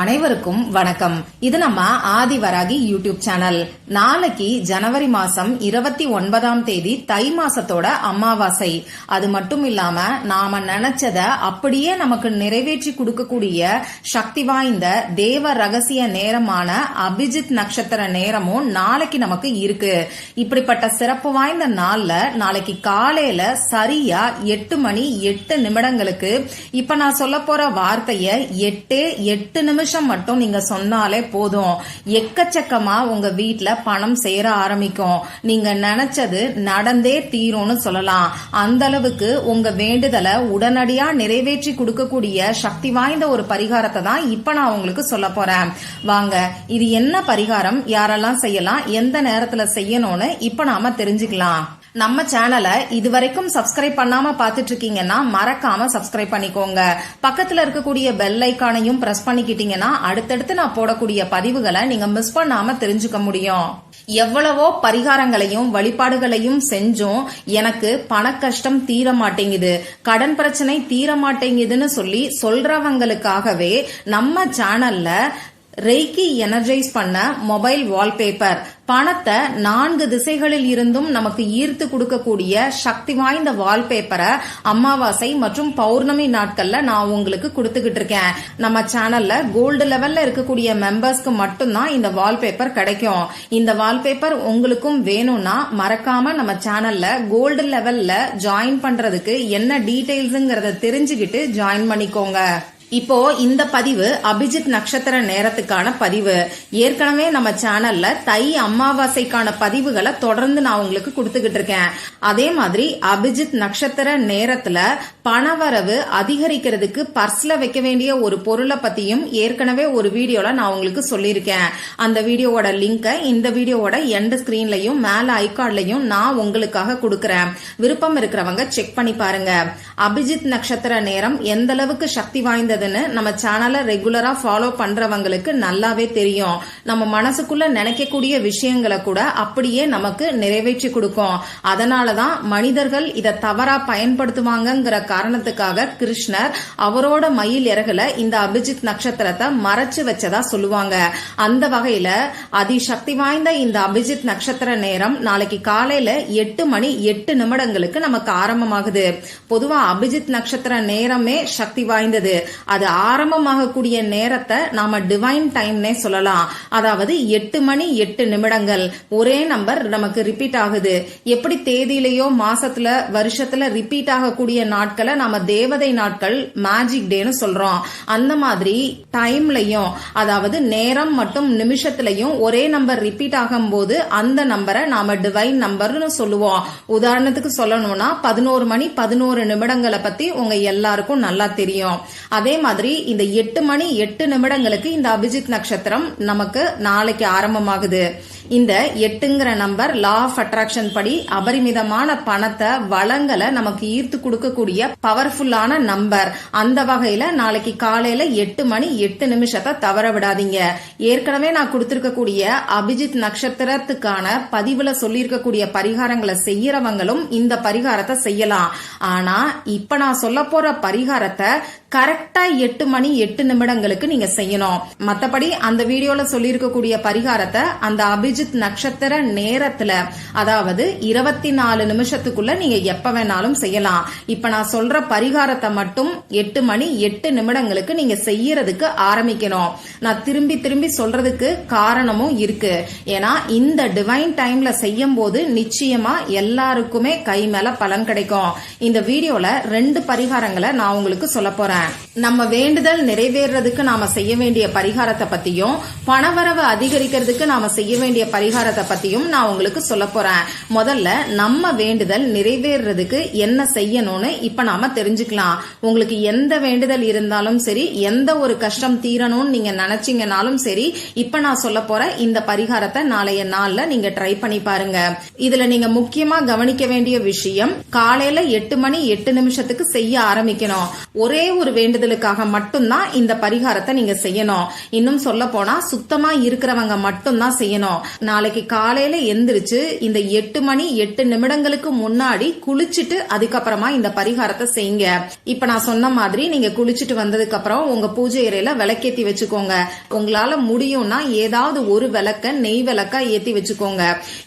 அனைவருக்கும் வணக்கம். இது நம்ம ஆதிவராகி யூடியூப் சேனல். நாளைக்கு ஜனவரி மாசம் இருபத்தி ஒன்பதாம் தேதி தை மாசத்தோட அமாவாசை. அது மட்டும் இல்லாம நாம நினைச்சத அப்படியே நமக்கு நிறைவேற்றி கொடுக்கக்கூடிய சக்தி வாய்ந்த தேவ ரகசிய நேரமான அபிஜித் நட்சத்திர நேரமும் நாளைக்கு நமக்கு இருக்கு. இப்படிப்பட்ட சிறப்பு வாய்ந்த நாள்ல நாளைக்கு காலையில சரியா எட்டு மணி எட்டு நிமிடங்களுக்கு இப்ப நான் சொல்ல போற வார்த்தைய எட்டு எட்டு நிமிஷம் மட்டும் நீங்க சொன்னாலே போதும். எக்கச்சக்கமா உங்க வீட்டுல பணம் சேர ஆரம்பிக்கும். நீங்க நினைச்சது நடந்தே தீரும்னு சொல்லலாம். அந்த அளவுக்கு உங்க வேண்டுதலை உடனடியா நிறைவேற்றி கொடுக்கக்கூடிய சக்தி வாய்ந்த ஒரு பரிகாரத்தை தான் இப்ப நான் உங்களுக்கு சொல்ல போறேன். வாங்க இது என்ன பரிகாரம்? யாரெல்லாம் செய்யலாம்? எந்த நேரத்துல செய்யணும்னு இப்ப நாம தெரிஞ்சுக்கலாம். நம்ம சேனலை இதுவரைக்கும் சப்ஸ்கிரைப் பண்ணாம பாத்துட்டு இருக்கீங்கன்னா மறக்காம சப்ஸ்கிரைப் பண்ணிக்கோங்க. பக்கத்துல இருக்கக்கூடிய பெல் ஐக்கானையும் பிரஸ் பண்ணிக்கிட்டீங்கன்னா அடுத்தடுத்து நான் போடக்கூடிய பதிவுகளை நீங்க மிஸ் பண்ணாம தெரிஞ்சுக்க முடியும். எவ்வளவோ பரிகாரங்களையும் வழிபாடுகளையும் செஞ்சும். எனக்கு பண கஷ்டம் தீர மாட்டேங்குது. கடன் பிரச்சனை தீர மாட்டேங்குதுன்னு சொல்லி சொல்றவங்களுக்காகவே நம்ம சேனல்ல ரெய்கி எனர்ஜைஸ் பண்ண மொபைல் வால்பேப்பர் பணத்தை நான்கு திசைகளில் இருந்தும் நமக்கு ஈர்த்து கொடுக்கக்கூடிய சக்தி வாய்ந்த வால்பேப்பரை அமாவாசை மற்றும் பௌர்ணமி நாட்கள்ல நான் உங்களுக்கு கொடுத்துக்கிட்டு இருக்கேன். நம்ம சேனல்ல கோல்டு லெவல்ல இருக்கக்கூடிய மெம்பர்ஸ்க்கு மட்டும்தான் இந்த வால்பேப்பர் கிடைக்கும். இந்த வால்பேப்பர் உங்களுக்கும் வேணும்னா மறக்காம நம்ம சேனல்ல கோல்டு லெவல்ல ஜாயின் பண்றதுக்கு என்ன டீடைல்ஸ்ங்கிறத தெரிஞ்சுக்கிட்டு ஜாயின் பண்ணிக்கோங்க. இப்போ இந்த பதிவு அபிஜித் நட்சத்திர நேரத்துக்கான பதிவு. ஏற்கனவே நம்ம சேனல்ல தை அமாவாசைக்கான பதிவுகளை தொடர்ந்து நான் உங்களுக்கு கொடுத்துக்கிட்டு இருக்கேன். அதே மாதிரி அபிஜித் நட்சத்திர நேரத்துல பணவரவு அதிகரிக்கிறதுக்கு பர்ஸ்ல வைக்க வேண்டிய ஒரு பொருளை பத்தியும் ஏற்கனவே ஒரு வீடியோல நான் உங்களுக்கு சொல்லியிருக்கேன். அந்த வீடியோவோட லிங்கை இந்த வீடியோவோட எண்ட் ஸ்கிரீன்லயும் மேல ஐகார்ட்லயும் நான் உங்களுக்காக கொடுக்கறேன். விருப்பம் இருக்கிறவங்க செக் பண்ணி பாருங்க. அபிஜித் நட்சத்திர நேரம் எந்த அளவுக்கு சக்தி வாய்ந்ததுன்னு நம்ம சேனலை ரெகுலரா ஃபாலோ பண்றவங்களுக்கு நல்லாவே தெரியும். நம்ம மனசுக்குள்ள நினைக்கக்கூடிய விஷயங்களை கூட அப்படியே நமக்கு நிறைவேற்றி கொடுக்கும். அதனாலதான் மனிதர்கள் இதை தவறா பயன்படுத்துவாங்கங்கிற காரணத்துக்காக கிருஷ்ணர் அவரோட மயில் இறகுல இந்த அபிஜித் நட்சத்திரத்தை மறைச்சு வச்சதா சொல்லுவாங்க. அந்த வகையில அதிசக்தி வாய்ந்த இந்த அபிஜித் நட்சத்திர நேரம் நாளைக்கு காலையில எட்டு மணி எட்டு நிமிடங்களுக்கு நமக்கு ஆரம்பமாகுது. பொதுவா அபிஜித் நட்சத்திர நேரமே சக்தி வாய்ந்தது. அது ஆரம்பமாகக்கூடிய நேரத்தை நாம டிவைன் டைம்னே சொல்லலாம். அதாவது எட்டு மணி எட்டு நிமிடங்கள். ஒரே நம்பர் நமக்கு ரிப்பீட் ஆகுது. எப்படி தேதியிலேயோ மாசத்துல வருஷத்துல ரிப்பீட் ஆகக்கூடிய நாட்களை நாம தேவதை நாட்கள் மேஜிக் டேன்னு சொல்றோம். அந்த மாதிரி டைம்லயும் அதாவது நேரம் மற்றும் நிமிஷத்துலயும் ஒரே நம்பர் ரிப்பீட் ஆகும்போது அந்த நம்பரை நாம டிவைன் நம்பர்னு சொல்லுவோம். உதாரணத்துக்கு சொல்லணும்னா பதினோரு மணி பதினோரு நிமிடங்களை பத்தி உங்க எல்லாருக்கும் நல்லா தெரியும். அதே மாதிரி இந்த எட்டு மணி எட்டு நிமிடங்களுக்கு இந்த அபிஜித் நட்சத்திரம் நமக்கு நாளைக்கு ஆரம்பமாகுது. இந்த எட்டுங்கிற நம்பர் லா ஆஃப் அட்ராக்ஷன் படி அபரிமிதமான பணத்தை வளங்களை நமக்கு ஈர்த்து கொடுக்கக்கூடிய பவர்ஃபுல்லான நம்பர் அந்த வகையில நாளைக்கு காலையில எட்டு மணி எட்டு நிமிஷத்தை தவற விடாதீங்க. ஏற்கனவே நான் கொடுத்திருக்கக்கூடிய அபிஜித் நட்சத்திரத்துக்கான பதிவுல சொல்லியிருக்கக்கூடிய பரிகாரங்களை செய்யறவங்களும் இந்த பரிகாரத்தை செய்யலாம். ஆனா இப்ப நான் சொல்ல போற பரிகாரத்தை கரெக்டா எட்டு மணி எட்டு நிமிடங்களுக்கு நீங்க செய்யணும். மத்தபடி அந்த வீடியோல சொல்லியிருக்கக்கூடிய பரிகாரத்தை அந்த அபிஜித் நட்சத்திர நேரத்துல அதாவது இருபத்தி நாலு நிமிஷத்துக்குள்ள நீங்க எப்ப வேணாலும் செய்யலாம். இப்ப நான் சொல்ற பரிகாரத்தை மட்டும் எட்டு மணி எட்டு நிமிடங்களுக்கு நீங்க செய்யறதுக்கு ஆரம்பிக்கணும். நான் திரும்பி திரும்பி சொல்றதுக்கு காரணமும் இருக்கு. ஏன்னா இந்த டிவைன் டைம்ல செய்யும் போது நிச்சயமா எல்லாருக்குமே கை மேல பலன் கிடைக்கும். இந்த வீடியோல ரெண்டு பரிகாரங்களை நான் உங்களுக்கு சொல்ல போறேன். நம்ம வேண்டுதல் நிறைவேறதுக்கு நாம செய்ய வேண்டிய பரிகாரத்தை பத்தியும் பணவரவு அதிகரிக்கிறதுக்கு நாம செய்ய வேண்டிய பரிகாரத்தை பத்தியும் நான் உங்களுக்கு சொல்ல போறேன். முதல்ல நம்ம வேண்டுதல் நிறைவேறதுக்கு என்ன செய்யணும்னு இப்ப நாம தெரிஞ்சுக்கலாம். உங்களுக்கு எந்த வேண்டுதல் இருந்தாலும் சரி எந்த ஒரு கஷ்டம் தீரணும்னு நீங்க நினைச்சீங்கனாலும் சரி இப்ப நான் சொல்ல போற இந்த பரிகாரத்தை நாளைய நாள்ல நீங்க ட்ரை பண்ணி பாருங்க. இதுல நீங்க முக்கியமா கவனிக்க வேண்டிய விஷயம் காலையில எட்டு மணி எட்டு நிமிஷத்துக்கு செய்ய ஆரம்பிக்கணும். ஒரே ஒரு வேண்டுதலுக்காக மட்டும்தான் இந்த பரிகாரத்தை நீங்க செய்யணும். இன்னும் சொல்ல போனா சுத்தமா இருக்கிறவங்க மட்டும்தான் செய்யணும். நாளைக்கு காலையில எந்திரிச்சு இந்த எட்டு மணி எட்டு நிமிடங்களுக்கு முன்னாடி குளிச்சுட்டு அதுக்கப்புறமா இந்த பரிகாரத்தை செய்யுங்க. இப்ப நான் சொன்ன மாதிரி நீங்க குளிச்சுட்டு வந்ததுக்கு அப்புறம் உங்க பூஜை அறையில விளக்கேத்தி வச்சுக்கோங்க. உங்களால முடியும்னா ஏதாவது ஒரு விளக்க நெய் விளக்கா ஏத்தி வச்சுக்கோங்க.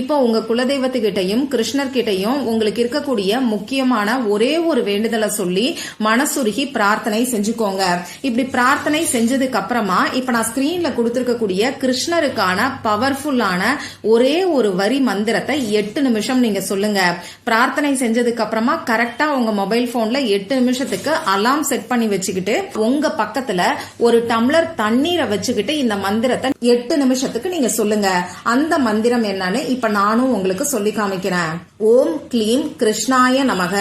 இப்போ உங்க குலதெய்வத்துக்கிட்டையும் கிருஷ்ணர் கிட்டையும் உங்களுக்கு இருக்கக்கூடிய முக்கியமான ஒரே ஒரு வேண்டுதலை சொல்லி மனசுருகி பிரார்த்தனை செஞ்சுக்கோங்க. இப்படி பிரார்த்தனை செஞ்சதுக்கு அப்புறமா இப்ப நான் ஸ்கிரீன்ல கொடுத்திருக்கக்கூடிய கிருஷ்ணருக்கான பவர்ஃபுல்லான ஒரே ஒரு வரி மந்திரத்தை எட்டு நிமிஷம் நீங்க சொல்லுங்க. பிரார்த்தனை செஞ்சதுக்கு அப்புறமா கரெக்டா உங்க மொபைல் போன்ல எட்டு நிமிஷத்துக்கு அலாம் செட் பண்ணி வச்சுக்கிட்டு உங்க பக்கத்துல ஒரு டம்ளர் தண்ணீரை வச்சுக்கிட்டு இந்த மந்திரத்தை எட்டு நிமிஷத்துக்கு நீங்க சொல்லுங்க. அந்த மந்திரம் என்னன்னு இப்ப நானும் உங்களுக்கு சொல்லி காமிக்கிறேன். ஓம் க்ளீம் கிருஷ்ணாய நமக.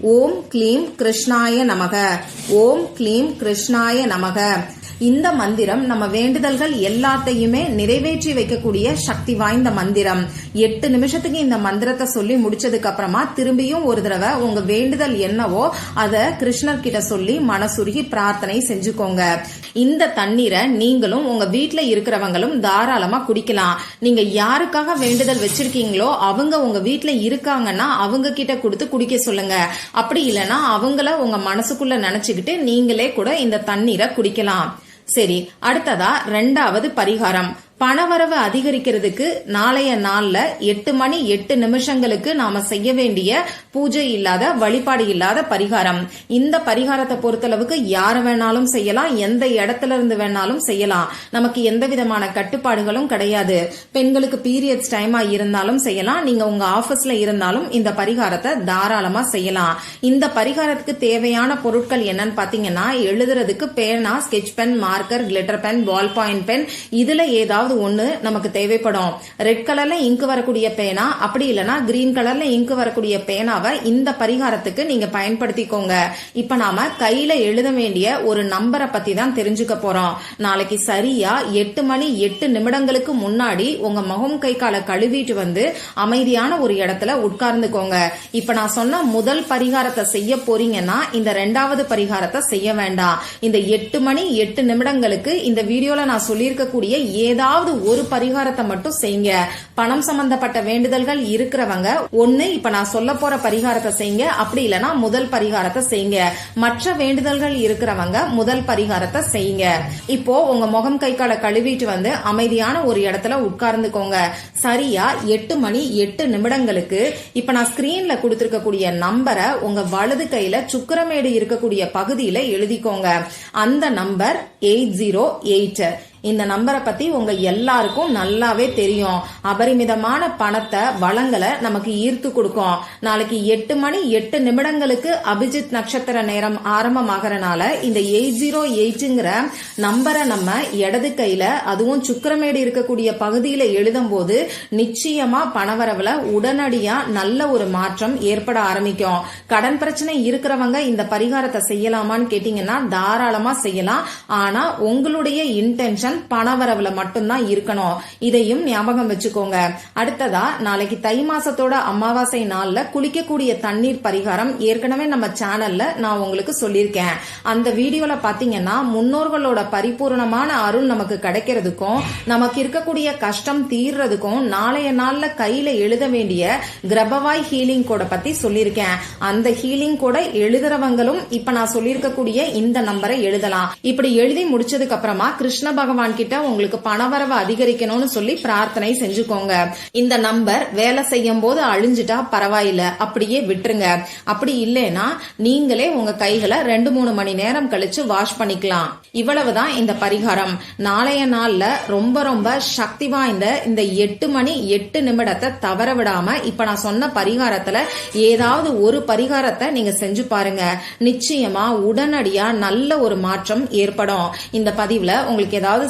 ஓம் க்ளீம் கிருஷ்ணாய நமக. ஓம் க்ளீம் கிருஷ்ணாய நமக. இந்த மந்திரம் நம்ம வேண்டுதல்கள் எல்லாத்தையுமே நிறைவேற்றி வைக்கக்கூடிய சக்தி வாய்ந்த மந்திரம். எட்டு நிமிஷத்துக்கு இந்த மந்திரத்தை சொல்லி முடிச்சதுக்கு அப்புறமா திரும்பியும் ஒரு தடவை உங்க வேண்டுதல் என்னவோ அதை கிருஷ்ணர் கிட்ட சொல்லி மனசுருகி பிரார்த்தனை செஞ்சுக்கோங்க. இந்த தண்ணீரை நீங்களும் உங்க வீட்டுல இருக்கிறவங்களும் தாராளமா குடிக்கலாம். நீங்க யாருக்காக வேண்டுதல் வச்சிருக்கீங்களோ அவங்க உங்க வீட்டுல இருக்காங்கன்னா அவங்க கிட்ட கொடுத்து குடிக்க சொல்லுங்க. அப்படி இல்லைன்னா அவங்கள உங்க மனசுக்குள்ள நினைச்சுக்கிட்டு நீங்களே கூட இந்த தண்ணீரை குடிக்கலாம். சரி அடுத்ததா ரெண்டாவது பரிகாரம். பணவரவு அதிகரிக்கிறதுக்கு நாளைய நாள்ல எட்டு மணி எட்டு நிமிஷங்களுக்கு நாம செய்ய வேண்டிய பூஜை இல்லாத வழிபாடு இல்லாத பரிகாரம். இந்த பரிகாரத்தை பொறுத்தளவுக்கு யார வேணாலும் செய்யலாம் எந்த இடத்துல இருந்து வேணாலும் செய்யலாம். நமக்கு எந்த விதமான கட்டுப்பாடுகளும் கிடையாது. பெண்களுக்கு பீரியட்ஸ் டைமா இருந்தாலும் செய்யலாம். நீங்க உங்க ஆபீஸ்ல இருந்தாலும் இந்த பரிகாரத்தை தாராளமா செய்யலாம். இந்த பரிகாரத்துக்கு தேவையான பொருட்கள் என்னன்னு பாத்தீங்கன்னா எழுதுறதுக்கு பேனா sketch pen marker glitter pen ball point pen இதுல ஏதாவது ஒன்று நமக்கு தேவைப்படும். ரெட் கலர்ல இங்கு வரக்கூடிய பேனா அப்படி இல்லைன்னா கிரீன் கலர்ல இங்கு வரக்கூடிய பேனாவை இந்த பரிகாரத்துக்கு நீங்க பயன்படுத்திக்கோங்க. இப்ப நாம கையில எழுத வேண்டிய ஒரு நம்பரை பத்தி தான் தெரிஞ்சுக்க போறோம். நாளைக்கு சரியா எட்டு மணி எட்டு நிமிடங்களுக்கு முன்னாடி உங்க முகம் கை காலை கழுவிட்டு வந்து அமைதியான ஒரு இடத்துல உட்கார்ந்துக்கோங்க. இப்ப நான் சொன்ன முதல் பரிகாரத்தை செய்ய போறீங்கன்னா இந்த ரெண்டாவது பரிகாரத்தை செய்ய வேண்டாம். இந்த எட்டு மணி எட்டு நிமிடங்களுக்கு இந்த வீடியோல நான் சொல்லியிருக்கக்கூடிய ஏதாவது ஒரு பரிகாரத்தை மட்டும் செய்யுங்க. பணம் சம்பந்தப்பட்ட வேண்டுதல்கள் இருக்கிறவங்க ஒண்ணு இப்ப நான் சொல்ல போற பரிகாரத்தை செய்யுங்க. அப்படி இல்லைன்னா முதல் பரிகாரத்தை செய்யுங்க. மற்ற வேண்டுதல்கள் இருக்கிறவங்க முதல் பரிகாரத்தை செய்யுங்க. இப்போ உங்க முகம் கை காலை கழுவிட்டு வந்து அமைதியான ஒரு இடத்துல உட்கார்ந்துக்கோங்க. சரியா? எட்டு மணி எட்டு நிமிடங்களுக்கு இப்ப நான் ஸ்கிரீன்ல கொடுத்திருக்கக்கூடிய நம்பரை உங்க வலது கையில சுக்கரமேடு இருக்கக்கூடிய பகுதியில எழுதிக்கோங்க. அந்த நம்பர் எயிட் ஜீரோ எயிட் இந்த நம்பரை பத்தி உங்க எல்லாருக்கும் நல்லாவே தெரியும். அபரிமிதமான பணத்தை வளங்களை நமக்கு ஈர்த்து கொடுக்கும். நாளைக்கு எட்டு மணி எட்டு நிமிடங்களுக்கு அபிஜித் நட்சத்திர நேரம் ஆரம்பமாகறனால இந்த எயிட் ஜீரோ எயிட்டுங்கிற நம்பரை நம்ம இடது கையில அதுவும் சுக்கரமேடு இருக்கக்கூடிய பகுதியில எழுதும் போது நிச்சயமா பணவரவுல உடனடியா நல்ல ஒரு மாற்றம் ஏற்பட ஆரம்பிக்கும். கடன் பிரச்சனை இருக்கிறவங்க இந்த பரிகாரத்தை செய்யலாமான்னு கேட்டீங்கன்னா தாராளமா செய்யலாம். ஆனா உங்களுடைய இன்டென்ஷன் பணவரவுல மட்டும்தான் இருக்கணும். இதையும் ஞாபகம் வச்சுக்கோங்க. அடுத்ததா நாளைக்கு தை மாசத்தோட அமாவாசை நாள்ல குளிக்கக்கூடிய தண்ணீர் பரிகாரம் ஏற்கனவே நம்ம சேனல்ல நான் உங்களுக்கு சொல்லியிருக்கேன். அந்த வீடியோல பாத்தீங்கன்னா முன்னோர்களோட பரிபூர்ணமான அருள் நமக்கு கிடைக்கிறதுக்கும் நமக்கு இருக்கக்கூடிய கஷ்டம் தீர்றதுக்கும் நாளைய நாள்ல கையில எழுத வேண்டிய கிரபவாய் ஹீலிங் கோட பத்தி சொல்லியிருக்கேன். அந்த ஹீலிங் கோட எழுதுறவங்களும் இப்ப நான் சொல்லியிருக்கக்கூடிய இந்த நம்பரை எழுதலாம். இப்படி எழுதி முடிச்சதுக்கு அப்புறமா கிருஷ்ண பகவான் கிட்ட உங்களுக்கு பணவரவு அதிகரிக்கணும்னு சொல்லி பிரார்த்தனை செஞ்சுக்கோங்க. இந்த நம்பர் வேலை செய்யும் போது அழிஞ்சிட்டா பரவாயில்ல அப்படியே விட்டுருங்க. அப்படி இல்லைன்னா நீங்களே உங்க கைகளை ரெண்டு மூணு மணி நேரம் கழிச்சு வாஷ் பண்ணிக்கலாம். இவ்வளவுதான் இந்த பரிகாரம். நாளைய நாள்ல ரொம்ப ரொம்ப சக்தி வாய்ந்த இந்த எட்டு மணி எட்டு நிமிடத்தை தவற விடாம இப்ப நான் சொன்ன பரிகாரத்துல ஏதாவது ஒரு பரிகாரத்தை நீங்க செஞ்சு பாருங்க. நிச்சயமா உடனடியா நல்ல ஒரு மாற்றம் ஏற்படும். இந்த பதிவுல உங்களுக்கு ஏதாவது